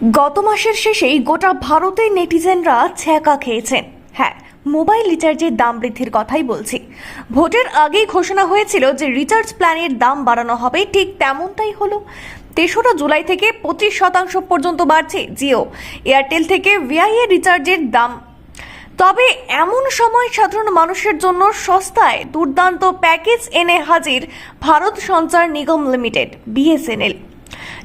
গত মাসের শেষেই গোটা ভারতে নেটিজেনরা ছ্যাঁকা খেয়েছেন হ্যাঁ মোবাইল রিচার্জের দাম বৃদ্ধির কথাই বলছি। ভোটের আগেই ঘোষণা হয়েছিল যে রিচার্জ প্ল্যানের দাম বাড়ানো হবে, ঠিক তেমনটাই হলো। তেসরা জুলাই থেকে পঁচিশ শতাংশ পর্যন্ত বাড়ছে জিও। এয়ারটেল থেকে ভিআইএ রিচার্জের দাম। তবে এমন সময় সাধারণ মানুষের জন্য সস্তায় দুর্দান্ত প্যাকেজ এনে হাজির Bharat Sanchar Nigam limited, BSNL.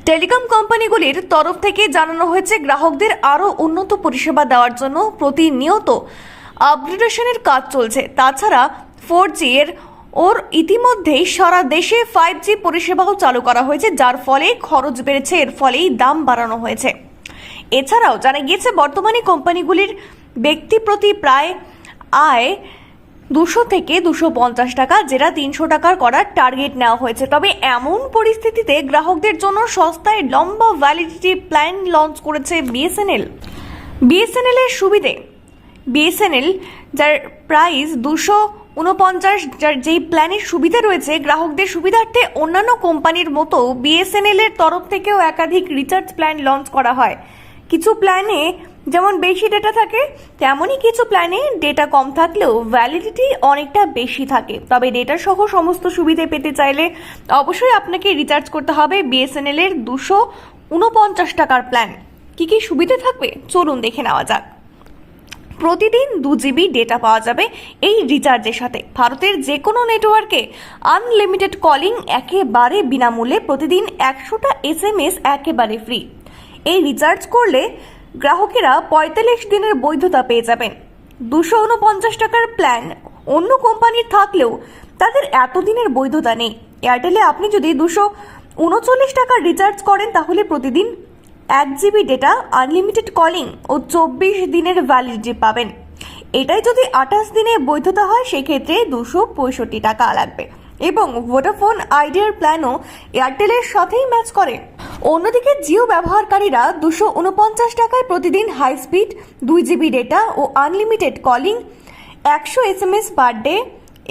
Telecom কোম্পানিগুলির তরফ থেকে জানানো হয়েছে, গ্রাহকদের আরও উন্নত পরিষেবা দেওয়ার জন্য প্রতিনিয়ত আপগ্রেডেশনের কাজ চলছে। তাছাড়া ফোর জি এর ওর ইতিমধ্যেই সারা দেশে ফাইভ জি পরিষেবাও চালু করা হয়েছে, যার ফলে খরচ বেড়েছে, এর ফলেই দাম বাড়ানো হয়েছে। এছাড়াও জানা গিয়েছে, বর্তমানে কোম্পানিগুলির ব্যক্তি প্রতি প্রায় আয় দুশো থেকে দুশো পঞ্চাশ টাকা, যেটা তিনশো টাকার করার টার্গেট নেওয়া হয়েছে। তবে এমন পরিস্থিতিতে গ্রাহকদের জন্য সস্তায় লম্বা ভ্যালিডিটি প্ল্যান লঞ্চ করেছে বিএসএনএল বিএসএনএল এর সুবিধে বিএসএনএল যার প্রাইস দুশো উনপঞ্চাশ, যার যেই প্ল্যানের সুবিধা রয়েছে, গ্রাহকদের সুবিধার্থে অন্যান্য কোম্পানির মতো বিএসএনএল এর তরফ থেকেও একাধিক রিচার্জ প্ল্যান লঞ্চ করা হয়। কিছু প্ল্যানে যেমন বেশি ডেটা থাকে, তেমনই কিছু প্ল্যানে ডেটা কম থাকলেও ভ্যালিডিটি অনেকটা বেশি থাকে। তবে ডেটা সহ সমস্ত সুবিধে পেতে চাইলে অবশ্যই আপনাকে রিচার্জ করতে হবে বিএসএনএল এর দুশো উনপঞ্চাশ টাকার প্ল্যান কি কি সুবিধে থাকবে? চলুন দেখে নেওয়া যাক। প্রতিদিন দু জিবি ডেটা পাওয়া যাবে এই রিচার্জের সাথে। ভারতের যে কোনো নেটওয়ার্কে আনলিমিটেড কলিং একেবারে বিনামূল্যে প্রতিদিন একশোটা এস এম এস একেবারে ফ্রি এই রিচার্জ করলে গ্রাহকেরা পঁয়তাল্লিশ দিনের বৈধতা পেয়ে যাবেন। দুশো উনপঞ্চাশ টাকার প্ল্যান অন্য কোম্পানির থাকলেও তাদের এতদিনের বৈধতা নেই। এয়ারটেলে আপনি যদি দুশো উনচল্লিশ টাকার রিচার্জ করেন, তাহলে প্রতিদিন এক জিবি ডেটা আনলিমিটেড কলিং ও চব্বিশ দিনের ভ্যালিডিটি পাবেন। এটাই যদি আঠাশ দিনে বৈধতা হয়, সেক্ষেত্রে দুশো পঁয়ষট্টি টাকা লাগবে। এবং ভোডাফোন আইডিয়ার প্ল্যানও এয়ারটেলের সাথেই ম্যাচ করে। অন্যদিকে জিও ব্যবহারকারীরা দুশো উনপঞ্চাশ টাকায় প্রতিদিন হাই স্পিড দুই জিবি ডেটা ও আনলিমিটেড কলিং একশো S M S per day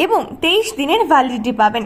এবং তেইশ দিনের ভ্যালিডিটি পাবেন।